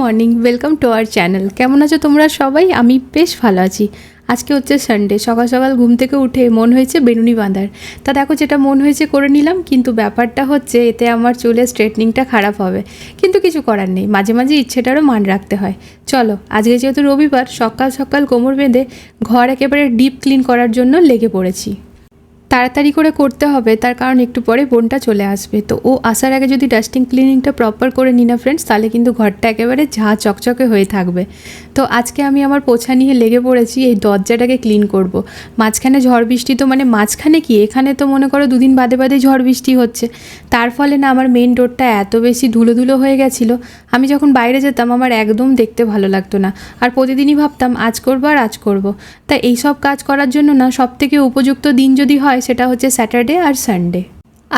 Morning welcome to our channel কেমন আছো তোমরা সবাই? আমি বেশ ভালো আছি। আজকে হচ্ছে সানডে সকাল সকাল ঘুম থেকে উঠে মন হয়েছে বেনুনি বাঁধার। তা দেখো যেটা মন হয়েছে করে নিলাম, কিন্তু ব্যাপারটা হচ্ছে এতে আমার চুলের স্ট্রেটনিংটা খারাপ হবে। কিন্তু কিছু করার নেই, মাঝে মাঝে ইচ্ছেটারও মান রাখতে হয়। চলো, আজকে যেহেতু রবিবার, সকাল সকাল কোমর বেঁধে ঘর একেবারে ডিপ ক্লিন করার জন্য লেগে পড়েছি। তাড়াতাড়ি করে করতে হবে, তার কারণ একটু পরে বোনটা চলে আসবে। তো ও আসার আগে যদি ডাস্টিং ক্লিনিংটা প্রপার করে নিই না ফ্রেন্ডস তাহলে কিন্তু ঘরটা একেবারে ঝা চকচকে হয়ে থাকবে। তো আজকে আমি আমার পোছা নিয়ে লেগে পড়েছি, এই দরজাটাকে ক্লিন করব। মাঝখানে ঝড় বৃষ্টি তো মানে মাঝখানে কি? এখানে তো মনে করো দুদিন বাদে বাদে ঝড় বৃষ্টি হচ্ছে। তার ফলে না আমার মেন রোডটা এত বেশি ধুলো ধুলো হয়ে গেছিল। আমি যখন বাইরে যেতাম আমার একদম দেখতে ভালো লাগতো না। আর প্রতিদিনই ভাবতাম, আজ করব আর আজ করব। তা এই সব কাজ করার জন্য না সব থেকে উপযুক্ত দিন যদি হয় সেটা হচ্ছে স্যাটারডে আর সানডে।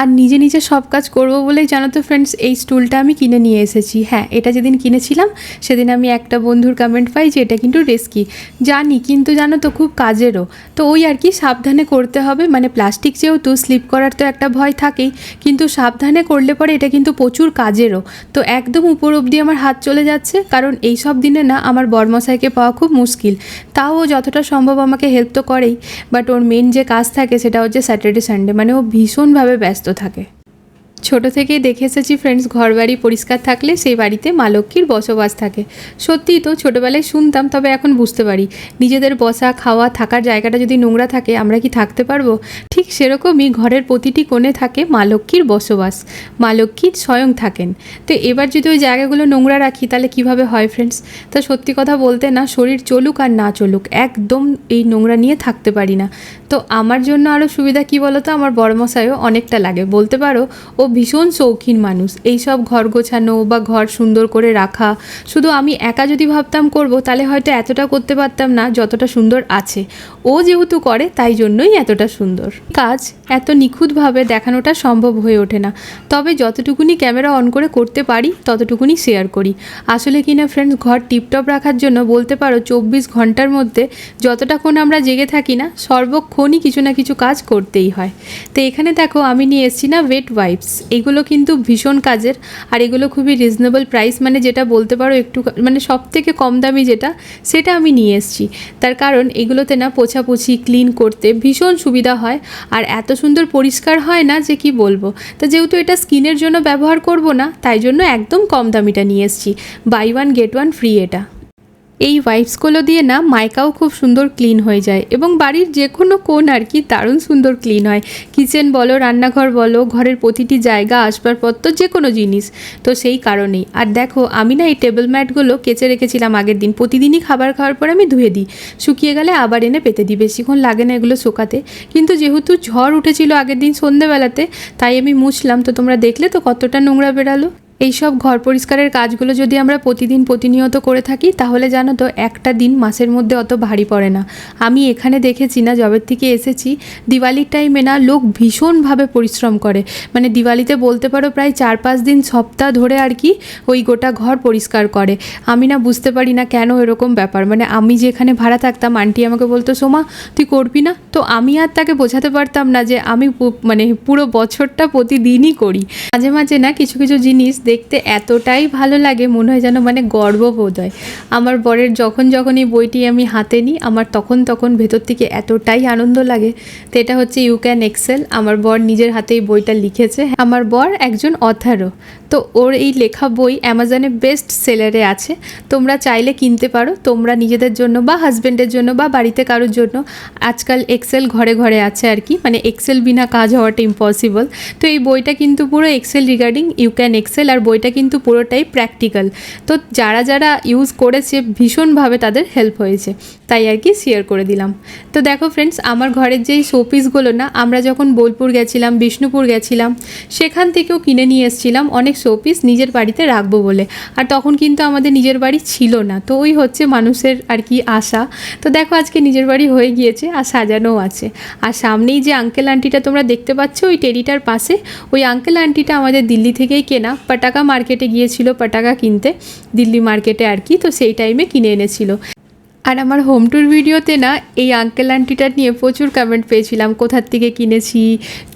আর নিজে নিজে সব কাজ করব বলেই জানো তো ফ্রেন্ডস এই স্টুলটা আমি কিনে নিয়ে এসেছি। হ্যাঁ এটা যেদিন কিনেছিলাম, সেদিন আমি একটা বন্ধুর কমেন্ট পাই যে এটা কিন্তু রেস্কি জানি, কিন্তু জানো তো খুব কাজেরও। তো ওই আর কি সাবধানে করতে হবে মানে প্লাস্টিক যেহেতু স্লিপ করার তো একটা ভয় থাকেই, কিন্তু সাবধানে করলে পরে এটা কিন্তু প্রচুর কাজেরও। তো একদম উপর অবধি আমার হাত চলে যাচ্ছে, কারণ এই সব দিনে না আমার বর্মশাইকে পাওয়া খুব মুশকিল। তাও ও যতটা সম্ভব আমাকে হেল্প তো করেই বাট ওর মেন যে কাজ থাকে সেটা হচ্ছে স্যাটারডে সানডে মানে ও ভীষণভাবে ব্যস্ত। থাকে। ছোট থেকেই দেখে এসেছি ফ্রেন্ডস ঘর বাড়ি পরিষ্কার থাকলে সেই বাড়িতে মা লক্ষ্মীর বসবাস থাকে। সত্যিই তো ছোটোবেলায় শুনতাম, তবে এখন বুঝতে পারি। নিজেদের বসা, খাওয়া, থাকার জায়গাটা যদি নোংরা থাকে, আমরা কি থাকতে পারব? ঠিক সেরকমই ঘরের প্রতিটি কোণে থাকে মা লক্ষ্মীর বসবাস। মা লক্ষ্মীর স্বয়ং থাকেন। তো এবার যদি ওই জায়গাগুলো নোংরা রাখি, তাহলে কীভাবে হয় ফ্রেন্ডস তো সত্যি কথা বলতে না, শরীর চলুক আর না চলুক, একদম এই নোংরা নিয়ে থাকতে পারি না। তো আমার জন্য আরও সুবিধা কী বলো তো আমার বড়মশাইও অনেকটা লাগে। বলতে পারো, ও ভীষণ শৌখিন মানুষ। এই সব ঘর গোছানো বা ঘর সুন্দর করে রাখা, শুধু আমি একা যদি ভাবতাম করব, তাহলে হয়তো এতটা করতে পারতাম না যতটা সুন্দর আছে। ও যেহেতু করে, তাই জন্যই এতটা সুন্দর। কাজ এত নিখুঁতভাবে দেখানোটা সম্ভব হয়ে ওঠে না। তবে যতটুকুনি ক্যামেরা অন করে করতে পারি, ততটুকুনি শেয়ার করি। আসলে কিনা ফ্রেন্ডস ঘর টিপটপ রাখার জন্য বলতে পারো চব্বিশ ঘণ্টার মধ্যে যতটাক্ষণ আমরা জেগে থাকি না, সর্বক্ষণই কিছু না কিছু কাজ করতেই হয়। তো এখানে দেখো আমি নিয়ে এসেছি না ওয়েট ওয়াইপস এগুলো কিন্তু ভীষণ কাজের, আর এগুলো খুবই রিজনেবল প্রাইস মানে যেটা বলতে পারো একটু মানে সব থেকে কম দামি যেটা, সেটা আমি নিয়ে এসেছি। তার কারণ এগুলোতে না পোছাপুছি ক্লিন করতে ভীষণ সুবিধা হয়, আর এত সুন্দর পরিষ্কার হয় না যে কি বলব। তা যেহেতু এটা স্কিনের জন্য ব্যবহার করব না, তাই জন্য একদম কম দামিটা নিয়ে এসেছি। Buy one get one free এটা। এই ওয়াইপসগুলো দিয়ে না মাইকাও খুব সুন্দর ক্লিন হয়ে যায় এবং বাড়ির যে কোনো কোণ আর কি দারুণ সুন্দর ক্লিন হয়। কিচেন বলো, রান্নাঘর বলো, ঘরের প্রতিটি জায়গা, আসবাবপত্র যে কোনো জিনিস। তো সেই কারণেই। আর দেখো, আমি না এই টেবিল ম্যাটগুলো কেচে রেখেছিলাম আগের দিন। প্রতিদিনই খাবার খাওয়ার পর আমি ধুয়ে দিই। শুকিয়ে গেলে আবার এনে পেতে দিই। বেশিক্ষণ লাগে না এগুলো শোকাতে। কিন্তু যেহেতু ঝড় উঠেছিল আগের দিন সন্ধেবেলাতে, তাই আমি মুছলাম। তো তোমরা দেখলে তো কতটা নোংরা বেরালো এইসব ঘর পরিষ্কারের কাজগুলো যদি আমরা প্রতিদিন প্রতিনিয়ত করে থাকি, তাহলে জানো তো, একটা দিন মাসের মধ্যে অত ভারী পড়ে না। আমি এখানে দেখেছি না জবের থেকে এসেছি, দিওয়ালির টাইমে না লোক ভীষণভাবে পরিশ্রম করে। মানে দিওয়ালিতে বলতে পারো প্রায় চার পাঁচ দিন সপ্তাহ ধরে আর কি ওই গোটা ঘর পরিষ্কার করে। আমি না বুঝতে পারি না কেন এরকম ব্যাপার। মানে আমি যেখানে ভাড়া থাকতাম, আন্টি আমাকে বলতো, সোমা, তুই করবি না? তো আমি আর তাকে বোঝাতে পারতাম না যে আমি মানে পুরো বছরটা প্রতিদিনই করি। মাঝে মাঝে না কিছু কিছু জিনিস দেখতে এতটাই ভালো লাগে, মনে হয় যেন মানে গর্ববোধ হয়। আমার বরের যখন যখন এই বইটি আমি হাতে নিই, আমার তখন তখন ভেতর থেকে এতটাই আনন্দ লাগে। তো এটা হচ্ছে ইউ ক্যান এক্সেল আমার বর নিজের হাতে এই বইটা লিখেছে। আমার বর একজন অথারও তো ওর এই লেখা বই অ্যামাজনে বেস্ট সেলারে আছে। তোমরা চাইলে কিনতে পারো। তোমরা নিজেদের জন্য বা হাজব্যান্ডের জন্য বা বাড়িতে কারোর জন্য আজকাল এক্সেল ঘরে ঘরে আছে আর কি। মানে এক্সেল বিনা কাজ হওয়াটা ইম্পসিবল তো এই বইটা কিন্তু পুরো Excel regarding you can Excel আর বইটা কিন্তু পুরোটাই প্র্যাকটিক্যাল তো যারা যারা ইউজ করেছে, ভীষণভাবে তাদের হেল্প হয়েছে। তাই আর কি শেয়ার করে দিলাম। তো দেখো ফ্রেন্ডস আমার ঘরের যেই শোপিসগুলো না, আমরা যখন বোলপুর গেছিলাম, বিষ্ণুপুর গেছিলাম, সেখান থেকেও কিনে নিয়ে এসেছিলাম অনেক শোপিস নিজের বাড়িতে রাখব বলে। আর তখন কিন্তু আমাদের নিজের বাড়ি ছিল না। তো ওই হচ্ছে মানুষের আর কি আশা। তো দেখো আজকে নিজের বাড়ি হয়ে গিয়েছে আর সাজানোও আছে। আর সামনেই যে আঙ্কেল আন্টিটা তোমরা দেখতে পাচ্ছ, ওই টেরিটার পাশে, ওই আঙ্কেল আন্টিটা আমাদের দিল্লি থেকেই কেনা। পাটাকা মার্কেটে গিয়েছিল পাটাকা কিনতে, দিল্লি মার্কেটে আর কি, তো সেই টাইমে কিনে এনেছিল। আর আমার হোম ট্যুর ভিডিওতে না, এই আঙ্কেল আন্টিটা নিয়ে প্রচুর কমেন্ট পেয়েছিলাম, কোথার থেকে কিনেছি,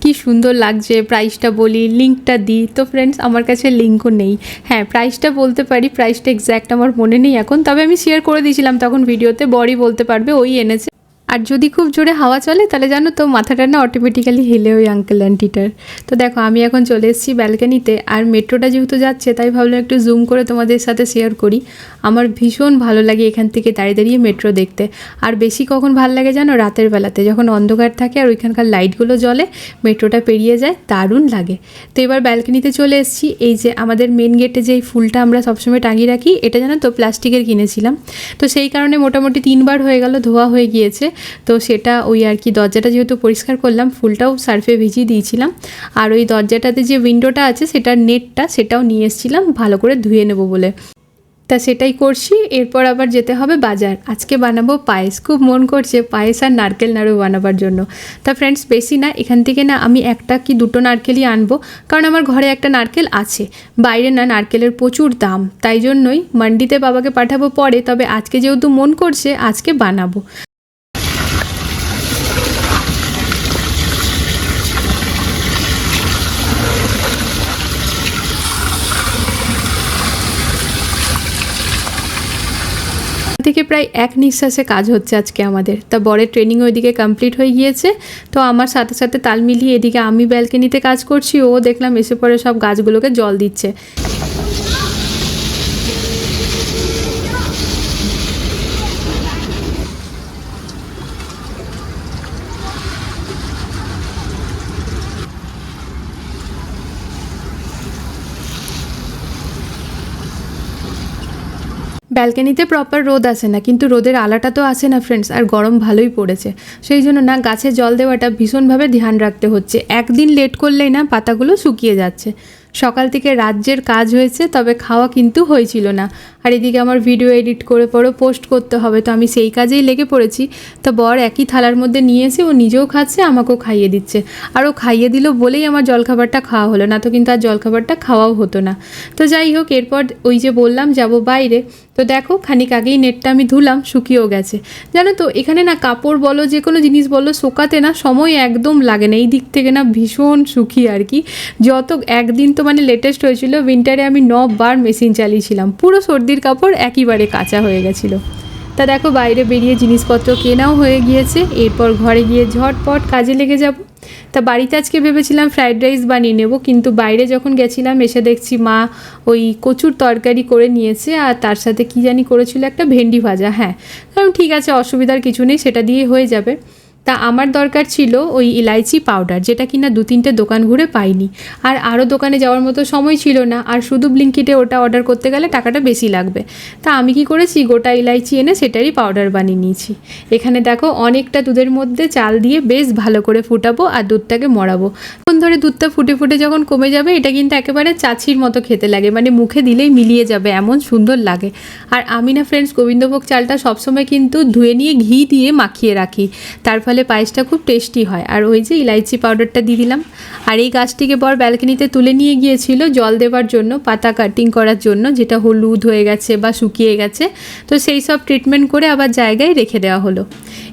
কি সুন্দর লাগছে প্রাইসটা বলি লিঙ্কটা দিই তো ফ্রেন্ডস আমার কাছে লিঙ্কও নেই। হ্যাঁ প্রাইসটা বলতে পারি প্রাইসটা এক্স্যাক্ট আমার মনে নেই এখন, তবে আমি শেয়ার করে দিয়েছিলাম, তখন ভিডিওতে বড়ই বলতে পারবে, ওই এনেছে। আর যদি খুব জোরে হাওয়া চলে, তাহলে জানো তো মাথাটা না অটোমেটিক্যালি হেলে ওই আঙ্কেল আন্টিটার তো দেখো, আমি এখন চলে এসেছি ব্যালকানিতে আর মেট্রোটা যেহেতু যাচ্ছে, তাই ভাবলাম একটু জুম করে তোমাদের সাথে শেয়ার করি। আমার ভীষণ ভালো লাগে এখান থেকে দাঁড়িয়ে দাঁড়িয়ে মেট্রো দেখতে। আর বেশি কখন ভালো লাগে জানো, রাতের বেলাতে। যখন অন্ধকার থাকে আর ওইখানকার লাইটগুলো জ্বলে মেট্রোটা পেরিয়ে যায়, দারুণ লাগে। তো এবার ব্যালকানিতে চলে এসেছি। এই যে আমাদের মেন গেটে যে ফুলটা আমরা সবসময় টাঙিয়ে রাখি, এটা জানো তো প্লাস্টিকের কিনেছিলাম। তো সেই কারণে মোটামুটি তিনবার হয়ে গেল, ধোয়া হয়ে গিয়েছে। তো সেটা ওই আর কি দরজাটা যেহেতু পরিষ্কার করলাম, ফুলটাও সার্ফে ভিজিয়ে দিয়েছিলাম। আর ওই দরজাটাতে যে উইন্ডোটা আছে, সেটার নেটটা সেটাও নিয়ে এসেছিলাম, ভালো করে ধুয়ে নেব বলে। তা সেটাই করছি, এরপর আবার যেতে হবে বাজার। আজকে বানাবো পায়েস, খুব মন করছে পায়েস আর নারকেল নাড়ু বানাবার জন্য। তা ফ্রেন্ডস বেশি না, এখান থেকে না আমি একটা কি দুটো নারকেলই আনব, কারণ আমার ঘরে একটা নারকেল আছে। বাইরে না নারকেলের প্রচুর দাম, তাই জন্যই মান্ডিতে বাবাকে পাঠাবো পরে, তবে আজকে যেহেতু মন করছে, আজকে বানাবো। থেকে প্রায় এক নিঃশ্বাসে কাজ হচ্ছে আজকে আমাদের। তা বরের ট্রেনিং ওইদিকে কমপ্লিট হয়ে গিয়েছে। তো আমার সাথে সাথে তাল মিলিয়ে এদিকে আমি ব্যালকনিতে কাজ করছি। ও দেখলাম এসে পরে সব গাছগুলোকে জল দিচ্ছে। ব্যালকানিতে প্রপার রোদ আসে না, কিন্তু রোদের আলাটা তো আসে না ফ্রেন্ডস আর গরম ভালোই পড়েছে। সেই জন্য না, গাছে জল দেওয়াটা ভীষণভাবে ধ্যান রাখতে হচ্ছে। একদিন লেট করলেই না, পাতাগুলো শুকিয়ে যাচ্ছে। সকাল থেকে রাজ্যের কাজ হয়েছে, তবে খাওয়া কিন্তু হয়েছিল না। আর এদিকে আমার ভিডিও এডিট করে পরে পোস্ট করতে হবে, তো আমি সেই কাজেই লেগে পড়েছি। তো বর একই থালার মধ্যে নিয়ে এসে ও নিজেও খাচ্ছে, আমাকেও খাইয়ে দিচ্ছে। আর ও খাইয়ে দিল বলেই আমার জলখাবারটা খাওয়া হলো, না তো কিন্তু আর জলখাবারটা খাওয়াও হতো না। তো যাই হোক, এরপর ওই যে বললাম, যাব বাইরে। তো দেখো, খানিক আগেই নেটটা আমি ধুলাম, শুকিয়েও গেছে। জানো তো, এখানে না কাপড় বলো, যে কোনো জিনিস বলো, শোকাতে না সময় একদম লাগে না। এই দিক থেকে না ভীষণ সুখী আর কি। যত, একদিন তো মানে লেটেস্ট হয়েছিল উইন্টারে আমি বার মেশিন চালিয়েছিলাম। পুরো সর্দির কাপড় একইবারে কাঁচা হয়ে গেছিল। তা দেখো, বাইরে বেরিয়ে জিনিসপত্র কেনাও হয়ে গিয়েছে। এরপর ঘরে গিয়ে ঝটপট কাজে লেগে যাব। তা বাড়িতে আজকে ভেবেছিলাম ফ্রায়েড রাইস বানিয়ে নেব, কিন্তু বাইরে যখন গেছিলাম এসে দেখছি মা ওই কচুর তরকারি করে নিয়েছে আর তার সাথে কি জানি করেছিল একটা ভেন্ডি ভাজা হ্যাঁ। কারণ ঠিক আছে, অসুবিধার কিছু নেই, সেটা দিয়ে হয়ে যাবে। তা আমার দরকার ছিল ওই ইলাইচি পাউডার, যেটা কিনা দু তিনটে দোকান ঘুরে পাইনি। আর আরও দোকানে যাওয়ার মতো সময় ছিল না, আর শুধু ব্লিঙ্কিটে ওটা অর্ডার করতে গেলে টাকাটা বেশি লাগবে। তা আমি কি করেছি, গোটা ইলাইচি এনে সেটারই পাউডার বানিয়ে নিয়েছি। এখানে দেখো অনেকটা দুধের মধ্যে চাল দিয়ে বেশ ভালো করে ফুটাবো আর দুধটাকে মরাবো তখন ধরে দুধটা ফুটে ফুটে যখন কমে যাবে, এটা কিন্তু একেবারে চাছির মতো খেতে লাগে মানে মুখে দিলেই মিলিয়ে যাবে, এমন সুন্দর লাগে। আর আমি না ফ্রেন্ডস গোবিন্দভোগ চালটা সবসময় কিন্তু ধুয়ে নিয়ে ঘি দিয়ে মাখিয়ে রাখি। তার ফলে পায়েসটা খুব টেস্টি হয়। আর ওই যে ইলাইচি পাউডারটা দিয়ে দিলাম। আর এই গাছটিকে বর ব্যালকনিতে তুলে নিয়ে গিয়েছিল জল দেওয়ার জন্য, পাতা কাটিং করার জন্য, যেটা হলুদ হয়ে গেছে বা শুকিয়ে গেছে। তো সেই সব ট্রিটমেন্ট করে আবার জায়গায় রেখে দেওয়া হলো।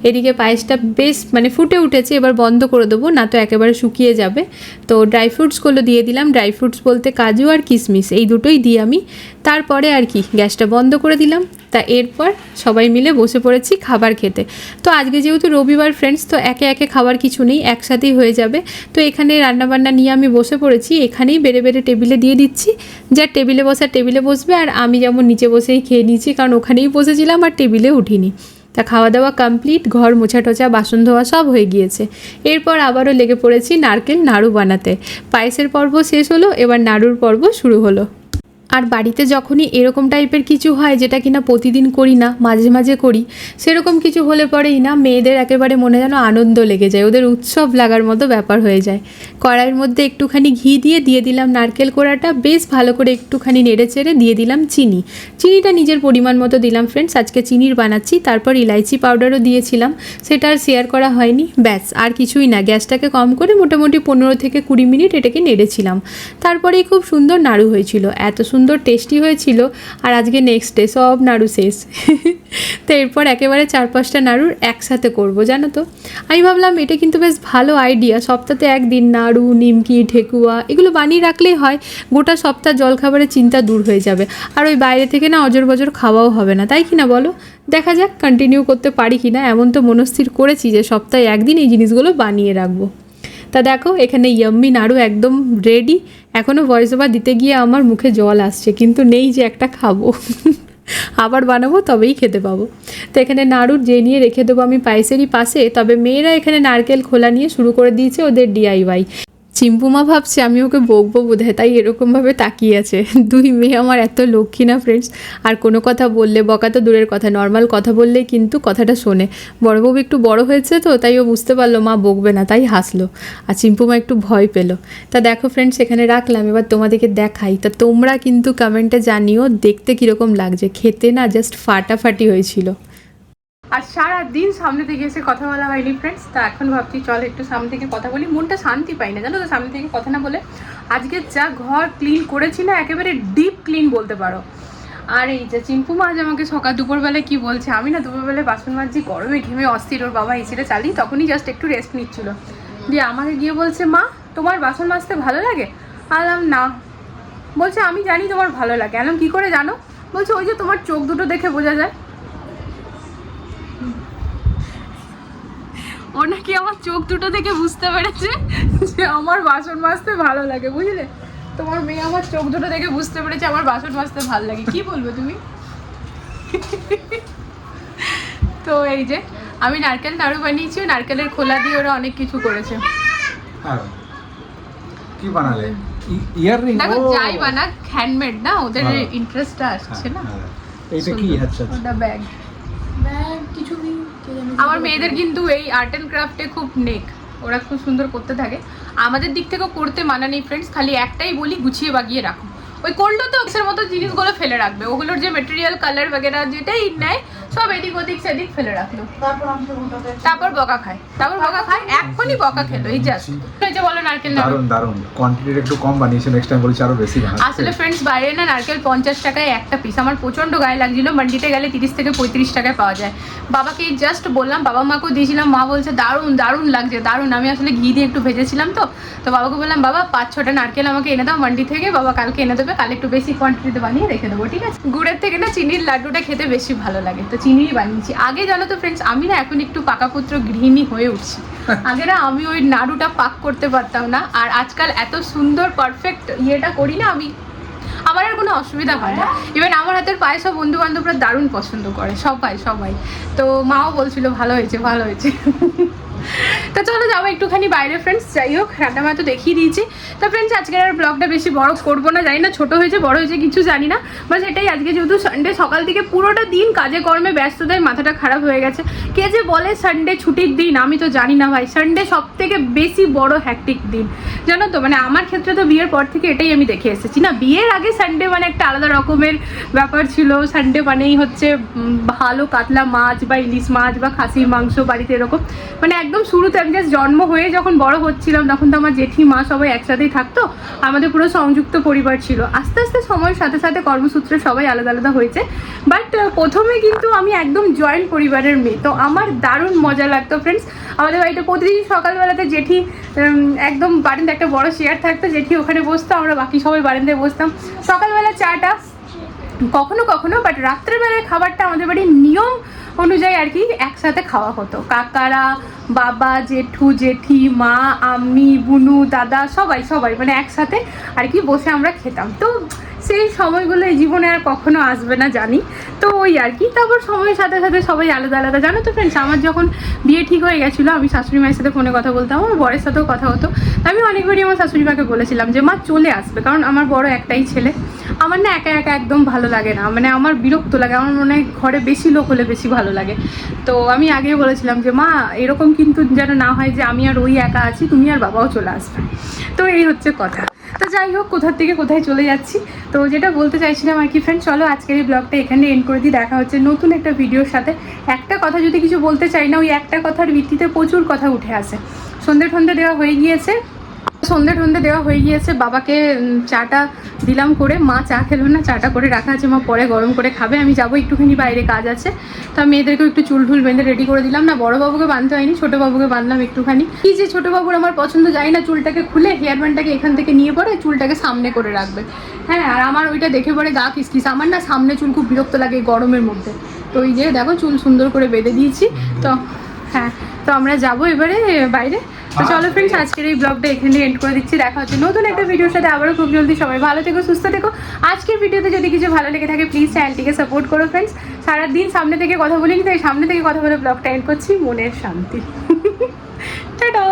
এদিকে পায়েসটা বেশ মানে ফুটে উঠেছে, এবার বন্ধ করে দেবো, না তো একেবারে শুকিয়ে যাবে। তো ড্রাই ফ্রুটসগুলো দিয়ে দিলাম। ড্রাই ফ্রুটস বলতে কাজু আর কিশমিশ এই দুটোই দিই আমি। তারপরে আর কি, গ্যাসটা বন্ধ করে দিলাম। তা এরপর সবাই মিলে বসে পড়েছি খাবার খেতে। তো আজকে যেহেতু রবিবার ফ্রেন্ডস তো একে একে খাবার কিছু নেই, একসাথেই হয়ে যাবে। তো এখানে রান্নাবান্না নিয়ে আমি বসে পড়েছি, এখানেই বেড়ে বেড়ে টেবিলে দিয়ে দিচ্ছি। যার টেবিলে বসার টেবিলে বসবে আর আমি যেমন নিচে বসেই খেয়ে নিয়েছি কারণ ওখানেই বসেছিলাম আর টেবিলে উঠিনি। তা খাওয়া দাওয়া কমপ্লিট ঘর মোছা টোছা বাসন ধোয়া সব হয়ে গিয়েছে। এরপর আবারও লেগে পড়েছি নারকেল নাড়ু বানাতে। পায়েসের পর্ব শেষ হলো, এবার নাড়ুর পর্ব শুরু হলো। আর বাড়িতে যখনই এরকম টাইপের কিছু হয় যেটা কিনা প্রতিদিন করি না, মাঝে মাঝে করি, সেরকম কিছু হলে পরেই না মেয়েদের একেবারে মনে যেন আনন্দ লেগে যায়, ওদের উৎসব লাগার মতো ব্যাপার হয়ে যায়। কড়াইয়ের মধ্যে একটুখানি ঘি দিয়ে দিয়ে দিলাম নারকেল কোড়াটা, বেশ ভালো করে একটুখানি নেড়ে চেড়ে দিয়ে দিলাম চিনি। চিনিটা নিজের পরিমাণ মতো দিলাম ফ্রেন্ডস আজকে চিনির বানাচ্ছি, তারপর ইলাইচি পাউডারও দিয়েছিলাম, সেটা আর শেয়ার করা হয়নি, ব্যাস, আর কিছুই না, গ্যাসটাকে কম করে মোটামুটি পনেরো থেকে কুড়ি মিনিট এটাকে নেড়েছিলাম। তারপরেই খুব সুন্দর নাড়ু হয়েছিল, এত সুন্দর টেস্টি হয়েছিল আর আজকে নেক্সট ডে সব নাড়ু শেষ। তো এরপর একেবারে চার পাঁচটা নাড়ুর একসাথে করব, জানো তো? আমি ভাবলাম এটা কিন্তু বেশ ভালো আইডিয়া সপ্তাহে একদিন নাড়ু, নিমকি ঠেকুয়া এগুলো বানিয়ে রাখলেই হয়, গোটা সপ্তাহ জলখাবারের চিন্তা দূর হয়ে যাবে। আর ওই বাইরে থেকে না অজর বজর খাওয়াও হবে না, তাই কি না বলো? দেখা যাক কন্টিনিউ করতে পারি কি না, এমন তো মনস্থির করেছি যে সপ্তাহে একদিন এই জিনিসগুলো বানিয়ে রাখব। তা দেখো, এখানে ইয়াম্মি নাড়ু একদম রেডি এখনও ভয়েস ওভার দিতে গিয়ে আমার মুখে জল আসছে, কিন্তু নেই যে একটা খাব। আবার বানাবো, তবেই খেতে পাবো। তো এখানে নাড়ুর যে নিয়ে রেখে দেবো আমি পায়েসেরই পাশে, তবে মেয়েরা এখানে নারকেল খোলা নিয়ে শুরু করে দিয়েছে ওদের ডিআইওয়াই চিম্পুমা ভাবছে, আমি ওকে বকবো বোধহয়। তাই এরকমভাবে তাকিয়ে আছে। দুই মেয়ে আমার এত লক্ষ্মী না ফ্রেন্ডস আর কোনো কথা বললে, বকা তো দূরের কথা। নর্মাল কথা বললে কিন্তু কথাটা শোনে। বড় বউ একটু বড় হয়েছে তো, তাই ও বুঝতে পারল, মা বকবে না। তাই হাসলো। আর চিম্পুমা একটু ভয় পেল। তা দেখো ফ্রেন্ডস এখানে রাখলাম। এবার তোমাদেরকে দেখাই। তা তোমরা কিন্তু কমেন্টে জানিও, দেখতে কীরকম লাগছে। খেতে না জাস্ট ফাটাফাটি হয়েছিল। আর সারা দিন সামনে থেকে এসে কথা বলা হয়নি ফ্রেন্ডস তা এখন ভাবছি, চল একটু সামনে থেকে কথা বলি। মনটা শান্তি পাই না, জানো তো? সামনে থেকে কথা না বলে আজকে যা ঘর ক্লিন করেছি না, একেবারে ডিপ ক্লিন বলতে পারো। আর এই যে চিম্পু মাছ আমাকে সকাল দুপুরবেলায় কি বলছে, আমি না দুপুরবেলায় বাসন মাজছি, গরমে ঘেমে অস্থির, ওর বাবা এসিটা চালিয়ে তখনই জাস্ট একটু রেস্ট নিচ্ছিল। দিয়ে আমাকে গিয়ে বলছে, মা, তোমার বাসন মাজতে ভালো লাগে? আলাম, না। বলছে, আমি জানি তোমার ভালো লাগে। আলাম, কি করে জানো? বলছে, ওই যে তোমার চোখ দুটো দেখে বোঝা যায়। ও নাকি আমার চোখ দুটো থেকে বুঝতে পেরেছে যে আমার বাসন মাজতে ভালো লাগে বুঝলে? তোমার মেয়ে আমার চোখ দুটো দেখে বুঝতে পেরেছে আমার বাসন মাজতে ভালো লাগে। কি বলবে তুমি? তো এই যে আমি নারকেল নাড়ু বানিয়েছি নারকেলের খোলা দিয়ে ওরা অনেক কিছু করেছে। কি বানালে? ইয়াররিং দেখো যাই বানা হ্যান্ডমেড না ওদের হ্যাঁ। ইন্টারেস্টটা আসছে না। এইটা কি। আচ্ছা। ওটা ব্যাগ ব্যাগ কিছু নেই কি আমার মেয়েদের কিন্তু এই আর্ট অ্যান্ড ক্রাফটে খুব নেক। ওরা খুব সুন্দর করতে থাকে। আমাদের দিক থেকেও করতে মানা নেই ফ্রেন্ডস খালি একটাই বলি, গুছিয়ে বাগিয়ে রাখো। ওই করল তো এর মতো জিনিসগুলো ফেলে রাখবে। ওগুলোর যে মেটেরিয়াল কালার বগেরা যেটাই নেয় সব এদিক ওদিক সেদিক ফেলে রাখল। তারপর বকা খায়। তারপর বকা খায় এক্ষুনি বকা খেলো এই জাস্ট হয়েছে বলো নারকেল দারুণ দারুণ কোয়ান্টিটি একটু কম বানিয়েছে নেক্সট টাইম বলেছি আরও বেশি আসলে ফ্রেন্ডস বাইরে না নারকেল পঞ্চাশ টাকায় একটা পিস আমার প্রচণ্ড গায়ে লাগছিল মান্ডিতে গেলে তিরিশ থেকে পঁয়ত্রিশ টাকায় পাওয়া যায়। বাবাকে জাস্ট বললাম বাবা মাকেও দিয়েছিলাম মা বলছে দারুণ দারুণ লাগছে দারুণ। আমি আসলে ঘি দিয়ে একটু ভেজেছিলাম তো। তো বাবাকে বললাম বাবা পাঁচ ছটা নারকেল আমাকে এনে দাও মান্ডি থেকে বাবা কালকে এনে দেবে। কাল একটু বেশি কোয়ান্টিটিতে বানিয়ে রেখে দেবো ঠিক আছে? গুড়ের থেকে না চিনির লাড্ডুটা খেতে বেশি ভালো লাগে তো চিনিই বানিয়েছি। আগে জানো তো ফ্রেন্ডস আমি না এখন একটু পাকাপুত্র গৃহিণী হয়ে উঠছি। আগে না আমি ওই নাড়ুটা পাক করতে পারতাম না আর আজকাল এত সুন্দর পারফেক্ট ইয়েটা করি না আমি আমার আর কোনো অসুবিধা হয় না। ইভেন আমার হাতের পায়েসও বন্ধু বান্ধবরা দারুণ পছন্দ করে সবাই সবাই। তো মাও বলছিল ভালো হয়েছে ভালো হয়েছে। তো চলো যাব একটুখানি বাইরে ফ্রেন্ডস যাই হোক রান্না মা তো দেখিয়ে দিয়েছি। তো ফ্রেন্ডস আজকের আর ব্লগটা বেশি বড় করব না, জানি না ছোট হয়েছে, বড় হয়েছে, কিছু জানি না। বাস এটাই, আজকে যেহেতু সানডে সকাল থেকে পুরোটা দিন কাজে কর্মে ব্যস্ততায় মাথাটা খারাপ হয়ে গেছে। কে যে বলে সানডে ছুটির দিন, আমি তো জানি না ভাই। সানডে সব থেকে বেশি বড় হ্যাকটিক দিন। জানো তো মানে আমার ক্ষেত্রে তো বিয়ের পর থেকে এটাই আমি দেখে এসেছি। না, বিয়ের আগে সানডে মানে একটা আলাদা রকমের ব্যাপার ছিল। সানডে মানেই হচ্ছে ভালো কাতলা মাছ বা ইলিশ মাছ বা খাসির মাংস বাড়িতে এরকম। মানে একদম শুরুতে আমি জাস্ট জন্ম হয়ে যখন বড় হচ্ছিলাম, তখন তো আমার জেঠি, মা সবাই একসাথেই থাকতো। আমাদের পুরো সংযুক্ত পরিবার ছিল। আস্তে আস্তে সময়ের সাথে সাথে কর্মসূত্রে সবাই আলাদা আলাদা হয়েছে। বাট প্রথমে কিন্তু আমি একদম জয়েন্ট পরিবারের মেয়ে। তো আমার দারুণ মজা লাগতো ফ্রেন্ডস আমাদের বাড়িতে প্রতিদিন সকালবেলাতে জেঠি একদম বারান্দা একটা বড় চেয়ার থাকতো। জেঠি ওখানে বসতো, আমরা বাকি সবাই বারান্দায় বসতাম। সকালবেলা চাটা, কখনো কখনো বাট রাত্রেবেলায় খাবারটা আমাদের বাড়ির নিয়ম অনুযায়ী আর কি একসাথে খাওয়া হতো। কাকারা, বাবা, জেঠু, জেঠি, মা, আমি, বুনু, দাদা, সবাই সবাই মানে একসাথে আর কি বসে আমরা খেতাম। তো সেই সময়গুলো এই জীবনে আর কখনো আসবে না জানি। তো ওই আর কি, তারপর সময়ের সাথে সাথে সবাই আলাদা আলাদা। জানো তো ফ্রেন্ডস আমার যখন বিয়ে ঠিক হয়ে গেছিল, আমি শাশুড়ি মায়ের সাথে ফোনে কথা বলতাম, আমার বরের সাথেও কথা হতো। আমি অনেকবারই আমার শাশুড়ি মাকে বলেছিলাম যে, মা চলে আসবে। কারণ আমার বড় একটাই ছেলে। আমার না একা একা একদম ভালো লাগে না। মানে আমার বিরক্ত লাগে, আমার মনে হয় ঘরে বেশি লোক হলে বেশি ভালো লাগে। তো আমি আগেই বলেছিলাম যে, মা, এরকম কিন্তু যেন না হয় যে, আমি আর ওই একা আছি, তুমি আর বাবাও চলে আসবে। তো এই হচ্ছে কথা। তো যাই হোক, কোথার থেকে কোথায় চলে যাচ্ছি? তো যেটা বলতে চাইছিলাম আর কি ফ্রেন্ড চলো আজকের এই ব্লগটা এখানে এন্ড করে দিই, দেখা হচ্ছে নতুন একটা ভিডিওর সাথে। একটা কথা যদি কিছু বলতে চাই না, ওই একটা কথার ভিত্তিতে প্রচুর কথা উঠে আসে। সন্ধে ঠন্ধে দেওয়া হয়ে গিয়েছে। সন্ধে টন্ধে দেওয়া হয়ে গিয়েছে। বাবাকে চাটা দিলাম করে, মা চা খেলো না, চাটা করে রাখা আছে। মা পরে গরম করে খাবে। আমি যাব, একটুখানি বাইরে কাজ আছে। তো মেয়েদেরকেও একটু চুল ঢুল বেঁধে রেডি করে দিলাম। না, বড় বাবুকে বাঁধতে হয়নি, ছোটো বাবুকে বাঁধলাম একটুখানি। কি যে ছোটো বাবুর আমার পছন্দ যাই না, চুলটাকে খুলে হেয়ার ব্যান্ডটাকে এখান থেকে নিয়ে পরে চুলটাকে সামনে করে রাখবে। হ্যাঁ আর আমার ওইটা দেখে পরে গা কিসকিস আমার না সামনে চুল খুব বিরক্ত লাগে গরমের মধ্যে। তো ওই যে দেখো, চুল সুন্দর করে বেঁধে দিয়েছি। তো হ্যাঁ। তো আমরা যাব এবারে বাইরে। তো চলো ফ্রেন্ডস আজকের এই ব্লগটা এখানে এন্ড করে দিচ্ছি। দেখা হচ্ছে নতুন একটা ভিডিওর সাথে। আবারও খুব জলদি সবাই ভালো থেকো সুস্থ থেকো। আজকের ভিডিওতে যদি কিছু ভালো লেগে থাকে প্লিজ চ্যানেলটিকে সাপোর্ট করো ফ্রেন্ডস সারাদিন সামনে থেকে কথা বলিনি তাই সামনে থেকে কথা বলে ব্লগটা এন্ড করছি। মনের শান্তি। টাটা!